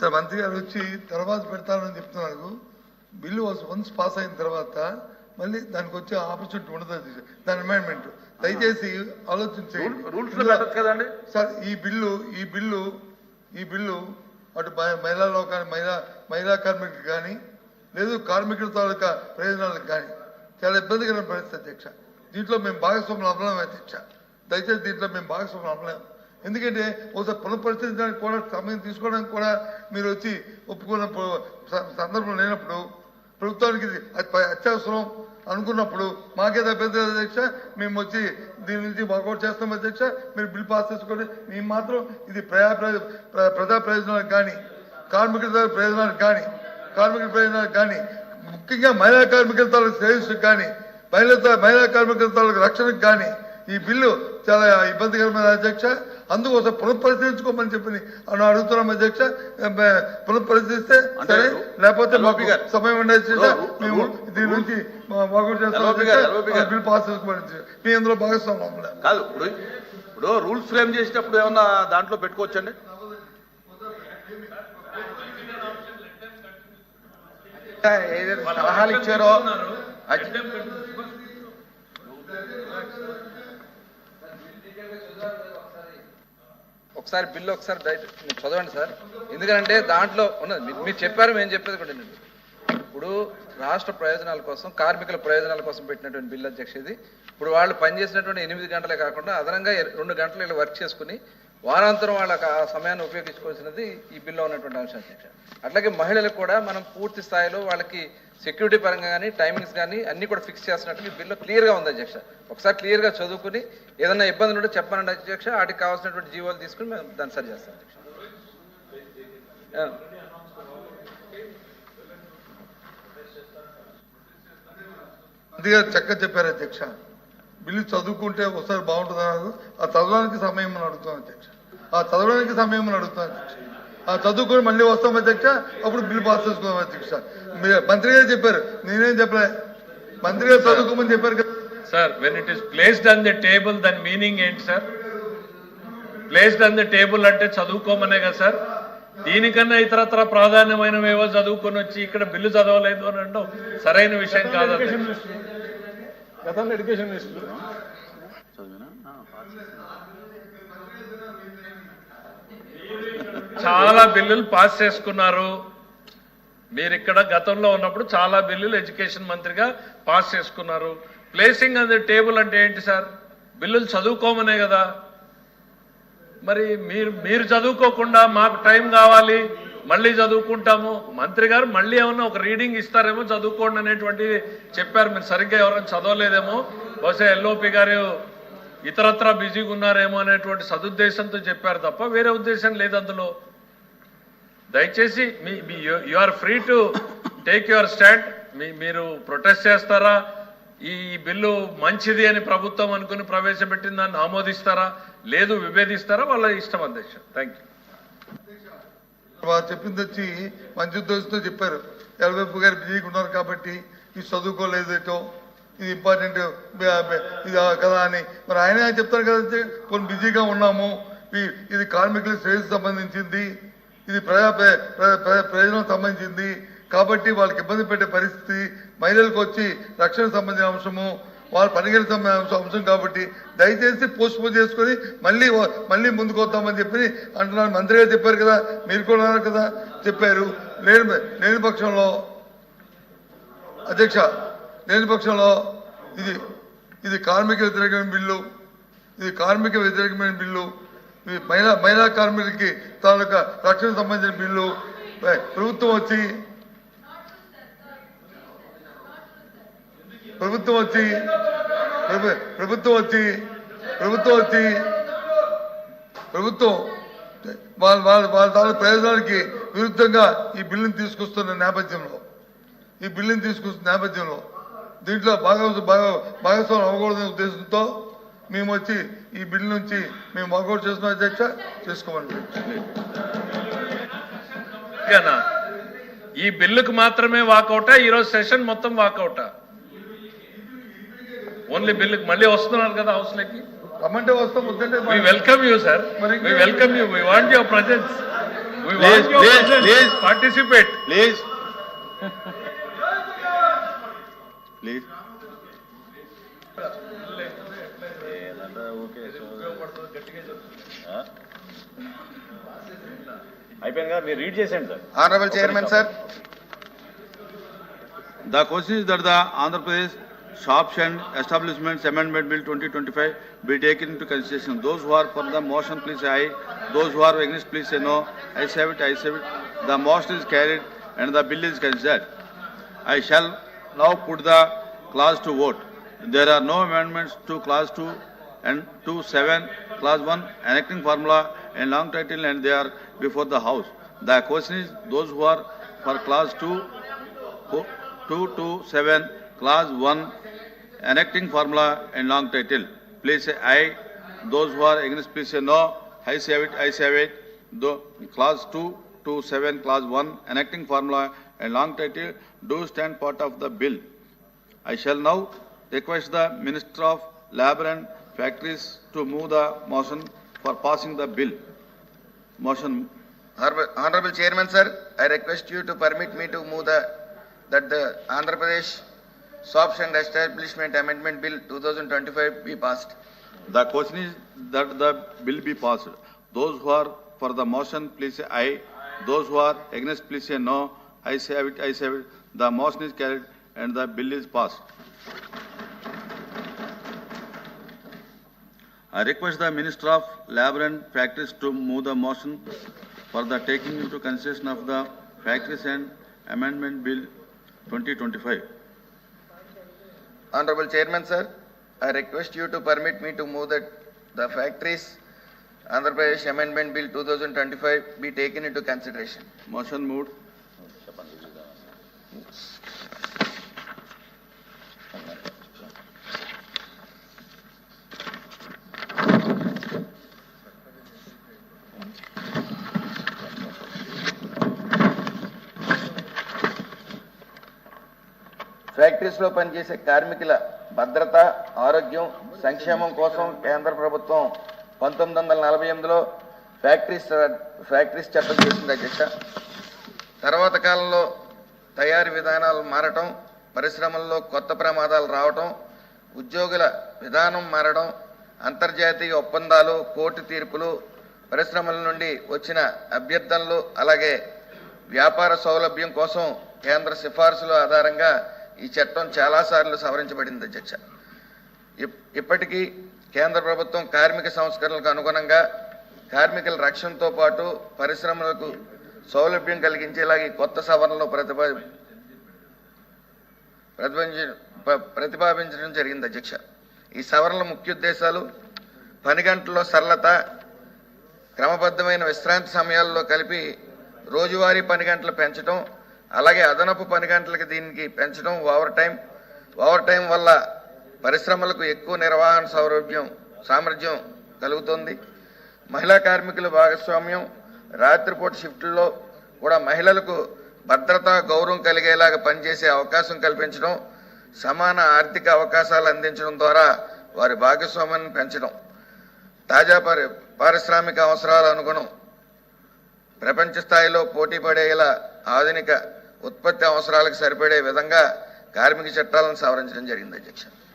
Sir మంత్రి గారు వచ్చి తర్వాత పెడతానని చెప్తున్నారు. బిల్లు వన్స్ పాస్ అయిన తర్వాత మళ్ళీ దానికి వచ్చే ఆపర్చునిటీ ఉండదు. దాని అమెండ్మెంట్ దయచేసి ఆలోచించండి సార్ ఈ బిల్లు ఈ బిల్లు ఈ బిల్లు అటు మహి- మహిళా లోకాన్ని మహిళా మహిళా కార్మికులకు కానీ లేదు కార్మికుల తాలూకా ప్రయోజనాలకు కానీ చాలా ఇబ్బందికరమైన పరిస్థితి అధ్యక్ష. దీంట్లో మేము భాగస్వాములు అవ్వలేము అధ్యక్ష. దయచేసి దీంట్లో మేము భాగస్వాములు అవ్వలేము. ఎందుకంటే ఒకసారి పునఃపరిశీలించడానికి కూడా సమయం తీసుకోవడానికి కూడా మీరు వచ్చి ఒప్పుకున్న సందర్భం లేనప్పుడు ప్రభుత్వానికి ఇది అత్యవసరం అనుకున్నప్పుడు మాకేదో అభ్యంతరం అధ్యక్ష. మేము వచ్చి దీని నుంచి వర్కౌట్ చేస్తాం అధ్యక్ష. మీరు బిల్ పాస్ చేసుకోండి. మేము మాత్రం ఇది ప్రజా ప్రజా ప్రయోజనాలకు కానీ కార్మికుల ప్రయోజనాలకు కానీ కార్మికుల ప్రయోజనాలకు కానీ ముఖ్యంగా మహిళా కార్మికుల తాలూకు శ్రేయస్సుకు కానీ మహిళా మహిళా కార్మికుల తాలూకు రక్షణకు కానీ ఈ బిల్లు చాలా ఇబ్బందికరమైన అధ్యక్ష. అందుకోసం పునఃపరిశీలించుకోమని చెప్పి అని అడుగుతున్నాం అధ్యక్ష పునఃపరిశీలిస్తే సరే లేకపోతే మాకు. సమయం మేము రూ- దీని నుంచి గారు. బిల్ పాస్ చేసుకోమని మీ అందులో భాగస్వామ్యం అవ్వలేదు. కాదు ఇప్పుడు ఇప్పుడు రూల్స్ ఫ్రేమ్ చేసేటప్పుడు ఏమన్నా దాంట్లో పెట్టుకోవచ్చండి ఏదైతే సలహాలు ఇచ్చారో అది ఒకసారి బిల్లు ఒకసారి బయట చదవండి సార్. ఎందుకంటే దాంట్లో ఉన్నది మీరు- చెప్పారు మేము చెప్పేది కూడా నేను ఇప్పుడు రాష్ట్ర ప్రయోజనాల కోసం కార్మికుల ప్రయోజనాల కోసం పెట్టినటువంటి బిల్లు అధ్యక్ష ఇది. ఇప్పుడు వాళ్ళు పనిచేసినటువంటి ఎనిమిది గంటలే కాకుండా అదనంగా రెండు గంటలు ఇలా వర్క్ చేసుకుని వారాంతరం వాళ్ళకి ఆ సమయాన్ని ఉపయోగించుకోవాల్సినది ఈ బిల్లో ఉన్నటువంటి అంశం అధ్యక్ష. అట్లాగే మహిళలకు కూడా మనం పూర్తి స్థాయిలో వాళ్ళకి సెక్యూరిటీ పరంగా కానీ టైమింగ్స్ కానీ అన్ని కూడా ఫిక్స్ చేస్తున్నట్టు ఈ బిల్లు క్లియర్గా ఉంది అధ్యక్ష. ఒకసారి క్లియర్గా చదువుకుని ఏదైనా ఇబ్బందులు ఉంటే చెప్పనండి అధ్యక్ష. వాటికి కావాల్సినటువంటి జీవోలు తీసుకుని మేము దాన్ని సరి చేస్తాం అధ్యక్ష. ఆ. అందుకే చక్కగా చెప్పారు అధ్యక్ష. బిల్లు చదువుకుంటే ఒకసారి బాగుంటుంది? అన్నారు ఆ చదవడానికి సమయం అని అడుగుతాం అధ్యక్ష. ఆ చదవడానికి సమయం అని అడుగుతాం అధ్యక్ష. ఆ చదువుకొని మళ్ళీ వస్తాం అధ్యక్ష అప్పుడు బిల్లు పాస్ చేసుకుందాం అధ్యక్ష మీరు మంత్రి గారు చెప్పారు. నేనేం చెప్పలే? మంత్రి గారు చదువుకోమని చెప్పారు కదా. Sir when it is placed on the table దాని మీనింగ్ ఏంటి sir? Placed on the table అంటే చదువుకోమనే కదా సార్? దీనికన్నా ఇతరత్ర ప్రాధాన్యమైనవి ఏవో చదువుకొని వచ్చి ఇక్కడ బిల్లు చదవలేదు అని అనడం సరైన విషయం కాదు. గతంలో ఎడ్యుకేషన్ మినిస్టర్ చదివినా ఆ, పాస్ చాలా బిల్లులు పాస్ చేసుకున్నారు. మీరు ఇక్కడ గతంలో ఉన్నప్పుడు చాలా బిల్లులు ఎడ్యుకేషన్ మంత్రిగా పాస్ చేసుకున్నారు. ప్లేసింగ్ అది టేబుల్ అంటే ఏంటి సార్? బిల్లులు చదువుకోమనే కదా. మరి మీరు మీరు చదువుకోకుండా మాకు టైం కావాలి మళ్ళీ చదువుకుంటాము. మంత్రి గారు మళ్ళీ ఏమన్నా ఒక రీడింగ్ ఇస్తారేమో చదువుకోండి అనేటువంటిది చెప్పారు. మీరు సరిగ్గా ఎవరైనా చదవలేదేమో. బహుశా ఎల్ఓపి గారు ఇతరత్రా బిజీగా ఉన్నారేమో అనేటువంటి సదుద్దేశంతో చెప్పారు తప్ప వేరే ఉద్దేశం లేదు అందులో. దయచేసి మీ మీ you are free to take your stand మీ మీరు ప్రొటెస్ట్ చేస్తారా? ఈ బిల్లు మంచిది అని ప్రభుత్వం అనుకుని ప్రవేశపెట్టిన దాన్ని ఆమోదిస్తారా? లేదు విభేదిస్తారా? వాళ్ళ ఇష్టం అధ్యక్ష థ్యాంక్ యూ చెప్పింది వచ్చి మంచి ఉద్దేశంతో చెప్పారు. ఎల్వైపు గారు బిజీగా ఉన్నారు కాబట్టి ఇది చదువుకోలేదేటో ఇది ఇంపార్టెంట్ ఇది కదా అని. మరి ఆయన చెప్తారు కదా కొన్ని బిజీగా ఉన్నాము. ఇది కార్మికుల శ్రేయస్సు సంబంధించింది. ఇది ప్రజా ప్రయోజనం సంబంధించింది. కాబట్టి వాళ్ళకి ఇబ్బంది పెట్టే పరిస్థితి మహిళలకు వచ్చి రక్షణ సంబంధించిన అంశము వాళ్ళ పనికిర సంబంధించిన అంశం కాబట్టి దయచేసి పోస్ట్ పోన్ చేసుకొని మళ్ళీ మళ్ళీ ముందుకు వద్దామని చెప్పి అంటున్నాను. మంత్రి గారు చెప్పారు కదా మీరు కూడా కదా చెప్పారు. లేని లేని పక్షంలో అధ్యక్ష లేని పక్షంలో ఇది ఇది కార్మిక వ్యతిరేకమైన బిల్లు ఇది కార్మిక వ్యతిరేకమైన బిల్లు ఇది మహిళా మహిళా కార్మికులకి తాలూకా రక్షణ సంబంధించిన బిల్లు ప్రభుత్వం వచ్చి ప్రభుత్వం వచ్చి ప్రభుత్వం వచ్చి ప్రభుత్వం వచ్చి ప్రభుత్వం వాళ్ళ వాళ్ళ వాళ్ళ తాలూకు ప్రయోజనాలకి విరుద్ధంగా ఈ బిల్లుని తీసుకొస్తున్న నేపథ్యంలో ఈ బిల్లుని తీసుకొస్తున్న నేపథ్యంలో దీంట్లో భాగ భాగ భాగస్వామ్యం అవ్వకూడదనే ఉద్దేశంతో మేము వచ్చి ఈ బిల్లు నుంచి మేము వర్కౌట్ చేస్తున్న అధ్యక్ష. చేసుకోమని ఓకేనా? ఈ బిల్లుకు మాత్రమే వాకౌటా? ఈరోజు సెషన్ మొత్తం వాకౌటా? ఓన్లీ బిల్లుకి మళ్ళీ వస్తున్నారు కదా హౌస్లోకి రమ్మంటే వస్తాం వద్దంటే వి వెల్కమ్ యూ సార్ మరి వి welcome you we want your presence We Please, want your please, presence. please. Participate. Please please అయిపోయింది కదా మీరు రీడ్ చేసేయండి sir Honorable Chairman, sir. The question is that the Andhra Pradesh Shops and Establishments Amendment Bill 2025 be taken into consideration. Those who are for the motion, please say aye. Those who are against, please say no. I say it, I say it. The motion is carried and the bill is considered. I shall now put the clause to vote. There are no amendments to clause 2 and to 7, clause 1, enacting formula and long title and they are before the house. The question is those who are for clause 2 Fo- two to seven, clause one, enacting formula and long title. Please say aye. Those who are against, please say no. I say it, I say it. Though, clause two to seven, clause one, enacting formula and long title do stand part of the bill. I shall now request the Minister of Labor and Factories to move the motion for passing the bill. Motion, Honorable Honorable Chairman, sir, I request you to permit me to move the, that the Andhra Pradesh Shops and Establishment Amendment Bill 2025 be passed. The question is that the bill be passed. Those who are for the motion, please say aye. Those who are against, please say no. I say it, I say it. The motion is carried and the bill is passed. I request the Minister of Labor and Factories to move the motion for the taking into consideration of the Factories and Amendment Bill 2025. Honorable Chairman, sir, I request you to permit me to move that the factories Andhra Pradesh Amendment Bill 2025 be taken into consideration. Motion moved. ఫ్యాక్టరీస్లో పనిచేసే కార్మికుల భద్రత ఆరోగ్యం సంక్షేమం కోసం కేంద్ర ప్రభుత్వం పంతొమ్మిది వందల నలభై ఎనిమిదిలో ఫ్యాక్టరీస్ ఫ్యాక్టరీస్ చట్టం చేసింది అధ్యక్ష. తర్వాత కాలంలో తయారీ విధానాలు మారటం పరిశ్రమల్లో కొత్త ప్రమాదాలు రావటం ఉద్యోగుల విధానం మారడం అంతర్జాతీయ ఒప్పందాలు కోర్టు తీర్పులు పరిశ్రమల నుండి వచ్చిన అభ్యర్థనలు అలాగే వ్యాపార సౌలభ్యం కోసం కేంద్ర సిఫార్సుల ఆధారంగా ఈ చట్టం చాలాసార్లు సవరించబడింది అధ్యక్ష. ఇప్పటికీ కేంద్ర ప్రభుత్వం కార్మిక సంస్కరణలకు అనుగుణంగా కార్మికుల రక్షణతో పాటు పరిశ్రమలకు సౌలభ్యం కలిగించేలాగా ఈ కొత్త సవరణలు ప్రతిపా ప్రతిపాదించ ప్రతిపాదించడం జరిగింది అధ్యక్ష. ఈ సవరణల ముఖ్య ఉద్దేశాలు పని గంటల్లో సరళత క్రమబద్ధమైన విశ్రాంతి సమయాల్లో కలిపి రోజువారీ పని గంటలు పెంచడం అలాగే అదనపు పని గంటలకు దీనికి పెంచడం ఓవర్ టైం ఓవర్ టైం వల్ల పరిశ్రమలకు ఎక్కువ నిర్వహణ సౌలభ్యం సామర్థ్యం కలుగుతుంది. మహిళా కార్మికుల భాగస్వామ్యం రాత్రిపూట షిఫ్టుల్లో కూడా మహిళలకు భద్రత గౌరవం కలిగేలాగా పనిచేసే అవకాశం కల్పించడం సమాన ఆర్థిక అవకాశాలు అందించడం ద్వారా వారి భాగస్వామ్యాన్ని పెంచడం. తాజా పరి పారిశ్రామిక అవసరాల అనుగుణం. ప్రపంచ స్థాయిలో పోటీ పడేలా ఆధునిక ఉత్పత్తి అవసరాలకు సరిపడే విధంగా కార్మిక చట్టాలను సవరించడం జరిగింది అధ్యక్ష.